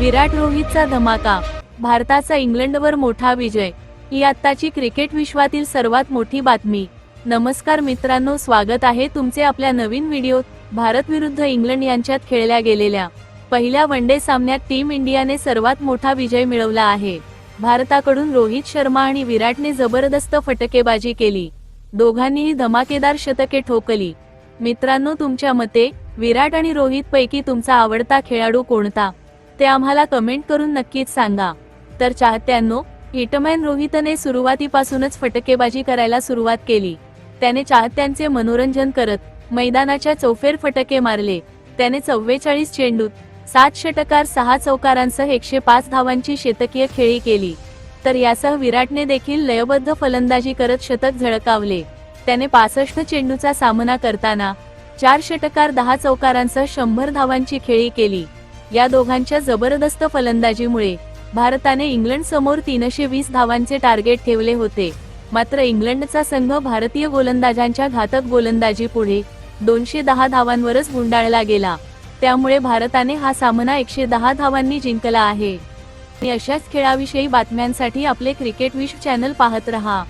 विराट रोहितचा धमाका भारताचा इंग्लंडवर मोठा विजय ही आत्ताची क्रिकेट विश्वातील सर्वात मोठी बातमी. नमस्कार मित्रांनो स्वागत आहे तुमचे आपल्या नवीन व्हिडिओत भारत विरुद्ध इंग्लंड यांच्यात खेळल्या गेलेल्या. पहिल्या वनडे सामन्यात टीम इंडियाने सर्वात मोठा विजय मिळवला आहे. भारताकडून रोहित शर्मा आणि विराटने जबरदस्त फटकेबाजी केली. दोघांनीही धमाकेदार शतके ठोकली. मित्रांनो तुमच्या मते विराट आणि रोहित पैकी तुमचा आवडता खेळाडू कोणता? ते आम्हाला कमेंट करून नक्कीच सांगा. तर चाहत्यांनो हिटमॅन रोहितने सुरुवातीपासूनच फटकेबाजी करायला सुरुवात केली. त्याने चाहत्यांचे मनोरंजन करत मैदानाच्या चौफेर फटके मारले. त्याने चव्वेचाळीस चेंडूत सात षटकार सहा चौकारांसह एकशे पाच धावांची शेतकीय खेळी केली. तर यासह विराटने देखील लयबद्ध फलंदाजी करत शतक झळकावले. त्याने पासष्ट चेंडूचा सामना करताना चार षटकार दहा चौकारांसह शंभर धावांची खेळी केली. या दोघांच्या जबरदस्त फलंदाजीमुळे भारताने इंग्लंड समोर तीनशे वीस धावांचे टार्गेट ठेवले होते. मात्र इंग्लंडचा संघ भारतीय गोलंदाजांच्या घातक गोलंदाजी पुढे दोनशे दहा धावांवरच गुंडाळला गेला. त्यामुळे भारताने हा सामना एकशे दहा धावांनी जिंकला आहे. अशाच खेळाविषयी बातम्यांसाठी आपले क्रिकेट विश्व चॅनल पाहत रहा.